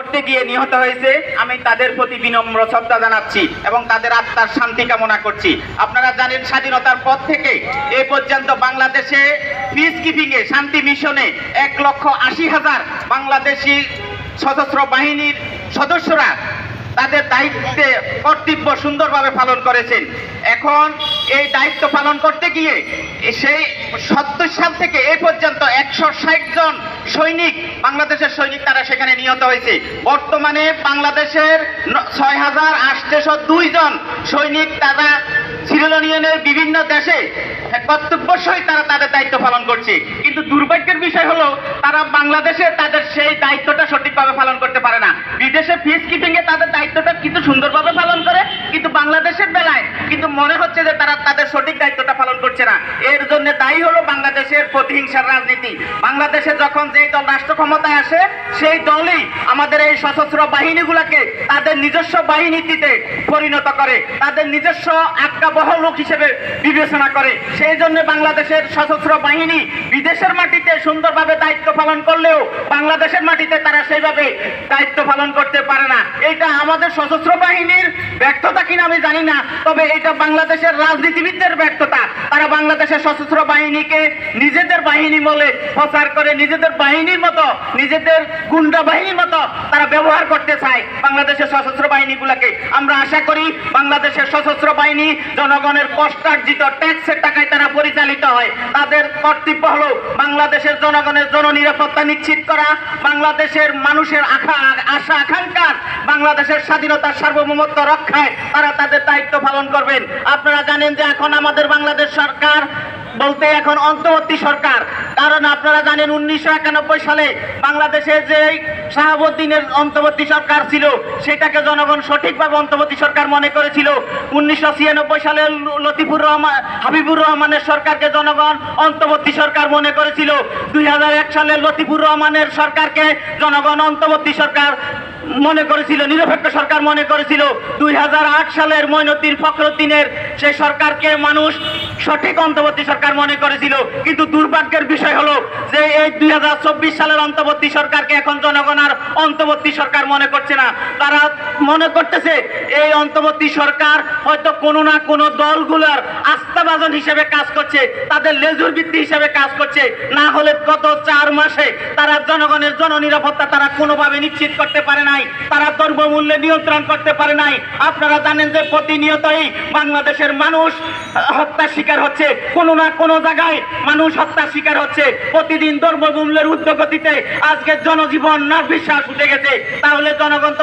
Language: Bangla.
করতে গিয়ে নিহত হয়েছে, আমি তাদের প্রতি বিনম্র শ্রদ্ধা জানাচ্ছি এবং তাদের আত্মার শান্তি কামনা করছি। আপনারা জানেন স্বাধীনতার পর থেকে এ পর্যন্ত বাংলাদেশে পিস কিপিং এ শান্তি মিশনে এক লক্ষ আশি হাজার বাংলাদেশি সশস্ত্র বাহিনীর সদস্যরা দায়িত্বে কর্তব্য সুন্দরভাবে পালন করেছেন। এখন এই দায়িত্ব পালন করতে গিয়ে সেই সত্তর সাল থেকে এই পর্যন্ত একশো ষাট জন সৈনিক, বাংলাদেশের সৈনিক তারা সেখানে নিহত হয়েছে। বর্তমানে বাংলাদেশের ছয় হাজার আটশো দুই জন সৈনিক তারা সিরিয়াল ইউনিয়নের বিভিন্ন দেশে কর্তব্য সহিত তারা তাদের দায়িত্ব পালন করছে। কিন্তু দুর্ভাগ্যের বিষয় হলো, তারা বাংলাদেশে তাদের সেই দায়িত্বটা সঠিকভাবে পালন করতে পারে না। বিদেশে পিস কিপিং এ কিন্তু সুন্দরভাবে পালন করে, কিন্তু বাংলাদেশের বেলায় কিন্তু মনে হচ্ছে যে তারা তাদের সঠিক দায়িত্বটা পালন করছে না। এর জন্য দায়ী হলো বাংলাদেশের প্রতিহিংসার রাজনীতি। বাংলাদেশে যখন যেই দল রাষ্ট্র ক্ষমতায় আসে, সেই দলই আমাদের এই সশস্ত্র বাহিনীগুলোকে তাদের নিজস্ব বাহিনীতে পরিণত করে, তাদের নিজস্ব আটকা বহল লোক হিসেবে বিবেচনা করে। সেই জন্য বাংলাদেশের সশস্ত্র বাহিনী বিদেশের মাটিতে সুন্দরভাবে দায়িত্ব পালন করলেও বাংলাদেশের মাটিতে তারা সেইভাবে দায়িত্ব পালন করতে পারে না। এটা আমাদের সশস্ত্র বাহিনীর ব্যর্থতা কিনা আমি জানি না, তবে এটা বাংলাদেশের রাজনীতিবিদদের ব্যর্থতা। তারা বাংলাদেশের সশস্ত্র বাহিনীকে নিজেদের বাহিনী বলে প্রচার করে, নিজেদের বাহিনীর মতো, নিজেদের গুন্ডা বাহিনীর মতো তারা ব্যবহার করতে চায় বাংলাদেশের সশস্ত্র বাহিনীগুলোকে। আমরা আশা করি বাংলাদেশের সশস্ত্র বাহিনী জনগণের কষ্টার্জিত ট্যাক্সের টাকায় তারা পরিচালিত হয়। তাদের কর্তব্য হলো বাংলাদেশের জনগণের জননিরাপত্তা নিশ্চিত করা, বাংলাদেশের মানুষের আশা আশা আকাঙ্ক্ষার, বাংলাদেশের স্বাধীনতার সার্বভৌমত্ব রক্ষায় তারা তাদের দায়িত্ব পালন করবেন। আপনারা জানেন যে এখন আমাদের বাংলাদেশ সরকার বলতে এখন অন্তর্বর্তী সরকার। কারণ আপনারা জানেন উনিশশো একানব্বই সালে বাংলাদেশে যে শাহাবুদ্দিনের অন্তর্বর্তী সরকার ছিল, সেটাকে জনগণ সঠিকভাবে অন্তর্বর্তী সরকার মনে করেছিল। উনিশশো ছিয়ানব্বই সালে লতিফুর রহমান, হাবিবুর রহমানের সরকারকে জনগণ অন্তর্বর্তী সরকার মনে করেছিল। দুই হাজার এক সালে লতিফুর রহমানের সরকারকে জনগণ অন্তর্বর্তী সরকার মনে করেছিল, নিরপেক্ষ সরকার মনে করেছিল। দুই হাজার আট সালের মইনুদ্দিন ফখরুদ্দিনের সেই সরকারকে মানুষ সঠিক অন্তর্বর্তী সরকার মনে করেছিল। কিন্তু দুর্ভাগ্যের বিষয় হলো যে এই দুই সালের অন্তর্বর্তী সরকারকে এখন জনগণ আর অন্তর্বর্তী সরকার মনে করছে না। তারা মনে করতেছে, এই অন্তর্বর্তী সরকার হয়তো কোনো না কোনো দলগুলোর আস্থাভাজন হিসেবে কাজ করছে, তাদের লেজুর ভিত্তি হিসেবে কাজ করছে। না হলে গত চার মাসে তারা জনগণের জননিরাপত্তা তারা কোনোভাবে নিশ্চিত করতে পারে নাই, তারা দ্রব্যমূল্যে নিয়ন্ত্রণ করতে পারে নাই। আপনারা জানেন যে প্রতিনিয়তই বাংলাদেশের মানুষ হত্যা হত্যার শিকার হচ্ছে। কোনো না কোনো জায়গায় মানুষ হত্যার শিকার হচ্ছে। প্রতিদিন দ্রব্যমূল্যের উদ্যোগতিতে আজকে জনজীবন না বিশ্বাস উঠে গেছে। তাহলে জনগণ